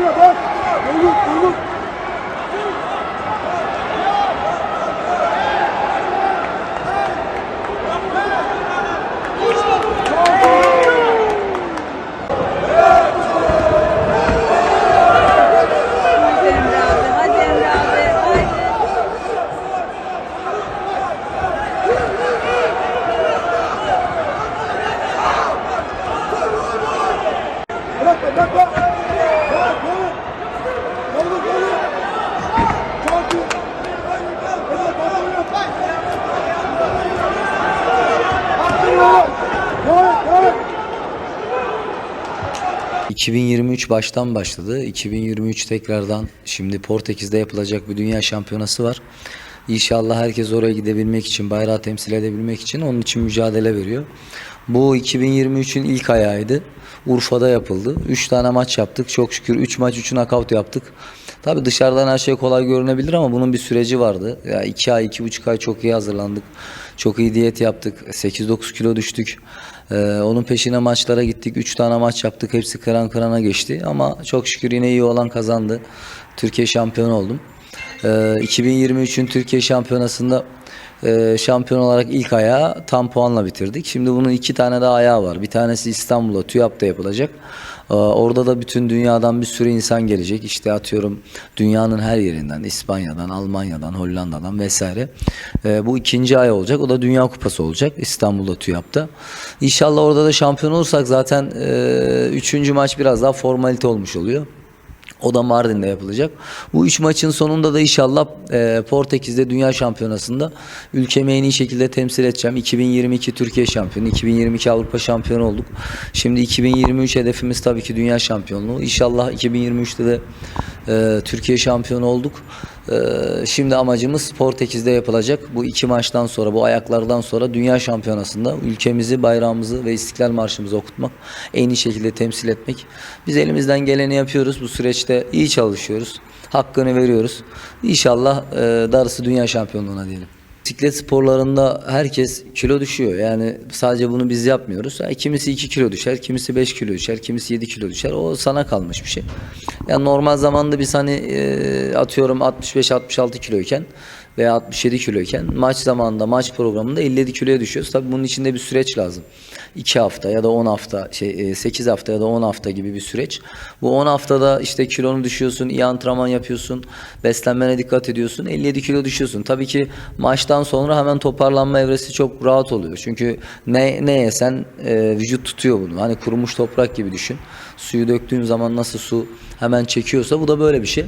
buraya bak. Oğlum oğlum. 2023 baştan başladı. 2023 tekrardan şimdi Portekiz'de yapılacak bir dünya şampiyonası var. İnşallah herkes oraya gidebilmek için, bayrağı temsil edebilmek için onun için mücadele veriyor. Bu 2023'ün ilk ayağıydı. Urfa'da yapıldı. 3 tane maç yaptık. Çok şükür 3 maç 3 knockout yaptık. Tabii dışarıdan her şey kolay görünebilir ama bunun bir süreci vardı. Ya 2 ay, 2,5 ay çok iyi hazırlandık. Çok iyi diyet yaptık. 8-9 kilo düştük. Ee, onun peşine maçlara gittik. 3 tane maç yaptık. Hepsi kıran kırana geçti. Ama çok şükür yine iyi olan kazandı. Türkiye şampiyonu oldum. Ee, 2023'ün Türkiye şampiyonasında e, şampiyon olarak ilk ayağı tam puanla bitirdik. Şimdi bunun iki tane daha ayağı var. Bir tanesi İstanbul'da TÜYAP'ta yapılacak. Ee, Orada da bütün dünyadan bir sürü insan gelecek. İşte atıyorum dünyanın her yerinden, İspanya'dan, Almanya'dan, Hollanda'dan vesaire. Ee, bu ikinci ay olacak. O da Dünya Kupası olacak İstanbul'da TÜYAP'ta. İnşallah orada da şampiyon olursak zaten e, üçüncü maç biraz daha formalite olmuş oluyor. O da Mardin'de yapılacak. Bu üç maçın sonunda da inşallah e, Portekiz'de Dünya Şampiyonası'nda ülkemi en iyi şekilde temsil edeceğim. 2022 Türkiye şampiyonu, 2022 Avrupa şampiyonu olduk. Şimdi 2023 hedefimiz tabii ki Dünya şampiyonluğu. İnşallah 2023'te de e, Türkiye şampiyonu olduk. E, şimdi amacımız Portekiz'de yapılacak. Bu iki maçtan sonra, bu ayaklardan sonra Dünya Şampiyonası'nda ülkemizi, bayrağımızı ve İstiklal Marşımızı okutmak, en iyi şekilde temsil etmek. Biz elimizden geleni yapıyoruz. Bu süreçte iyi çalışıyoruz. Hakkını veriyoruz. İnşallah e, darısı Dünya Şampiyonluğuna diyelim. Bisiklet sporlarında herkes kilo düşüyor. Yani sadece bunu biz yapmıyoruz. Yani kimisi 2 kilo düşer, kimisi 5 kilo düşer, kimisi 7 kilo düşer. O sana kalmış bir şey. Yani normal zamanda biz hani e, atıyorum 65-66 kiloyken veya 67 kiloyken maç zamanında maç programında 57 kiloya düşüyoruz. Tabii bunun içinde bir süreç lazım. 2 hafta ya da 10 hafta şey 8 hafta ya da 10 hafta gibi bir süreç. Bu 10 haftada işte kilonu düşüyorsun, iyi antrenman yapıyorsun, beslenmene dikkat ediyorsun. 57 kilo düşüyorsun. Tabii ki maçtan sonra hemen toparlanma evresi çok rahat oluyor. Çünkü ne ne yesen e, vücut tutuyor bunu. Hani kurumuş toprak gibi düşün. Suyu döktüğün zaman nasıl su hemen çekiyorsa bu da böyle bir şey.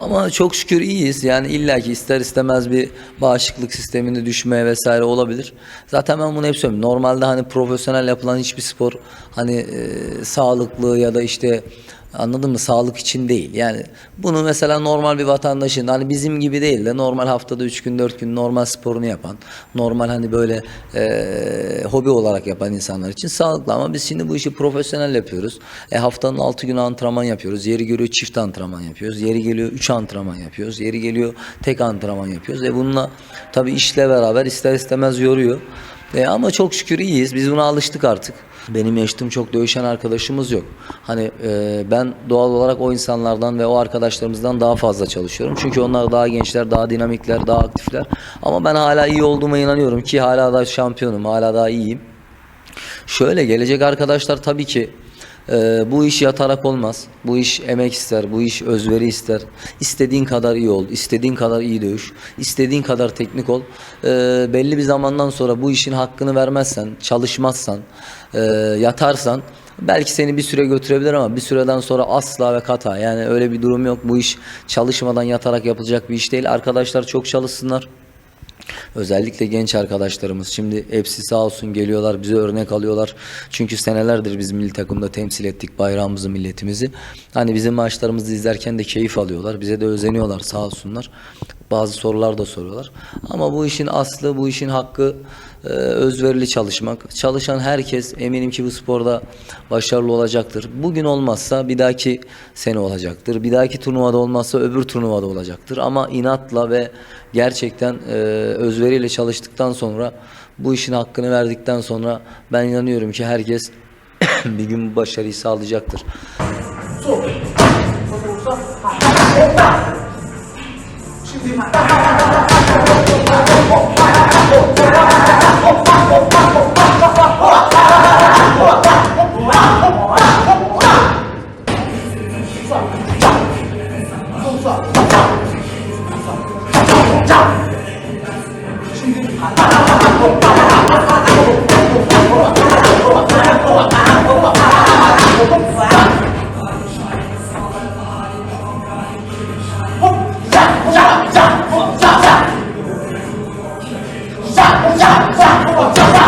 Ama çok şükür iyiyiz. Yani illaki ister istemez bir bağışıklık sisteminde düşme vesaire olabilir. Zaten ben bunu hep söylüyorum. Normalde hani profesyonel yapılan hiçbir spor hani e, sağlıklı ya da işte Anladın mı? Sağlık için değil. Yani bunu mesela normal bir vatandaşın hani bizim gibi değil de normal haftada 3 gün 4 gün normal sporunu yapan, normal hani böyle e, hobi olarak yapan insanlar için sağlıklı ama biz şimdi bu işi profesyonel yapıyoruz. E, haftanın 6 günü antrenman yapıyoruz. Yeri geliyor çift antrenman yapıyoruz. Yeri geliyor 3 antrenman yapıyoruz. Yeri geliyor tek antrenman yapıyoruz. E bununla tabii işle beraber ister istemez yoruyor. E, ama çok şükür iyiyiz. Biz buna alıştık artık. Benim yaşıtım çok dövüşen arkadaşımız yok. Hani e, ben doğal olarak o insanlardan ve o arkadaşlarımızdan daha fazla çalışıyorum. Çünkü onlar daha gençler, daha dinamikler, daha aktifler. Ama ben hala iyi olduğuma inanıyorum ki hala da şampiyonum, hala daha iyiyim. Şöyle gelecek arkadaşlar tabii ki e, bu iş yatarak olmaz. Bu iş emek ister, bu iş özveri ister. İstediğin kadar iyi ol, istediğin kadar iyi dövüş, istediğin kadar teknik ol. E, belli bir zamandan sonra bu işin hakkını vermezsen, çalışmazsan, e, yatarsan belki seni bir süre götürebilir ama bir süreden sonra asla ve kata. Yani öyle bir durum yok. Bu iş çalışmadan yatarak yapılacak bir iş değil. Arkadaşlar çok çalışsınlar. Özellikle genç arkadaşlarımız şimdi hepsi sağ olsun geliyorlar bize örnek alıyorlar. Çünkü senelerdir biz milli takımda temsil ettik bayrağımızı milletimizi. Hani bizim maçlarımızı izlerken de keyif alıyorlar. Bize de özeniyorlar sağ olsunlar. Bazı sorular da soruyorlar. Ama bu işin aslı, bu işin hakkı özverili çalışmak. Çalışan herkes eminim ki bu sporda başarılı olacaktır. Bugün olmazsa bir dahaki sene olacaktır. Bir dahaki turnuvada olmazsa öbür turnuvada olacaktır. Ama inatla ve gerçekten e, özveriyle çalıştıktan sonra bu işin hakkını verdikten sonra ben inanıyorum ki herkes bir gün bu başarıyı sağlayacaktır. Sol. 자, 자, 자, 자, 자, 자.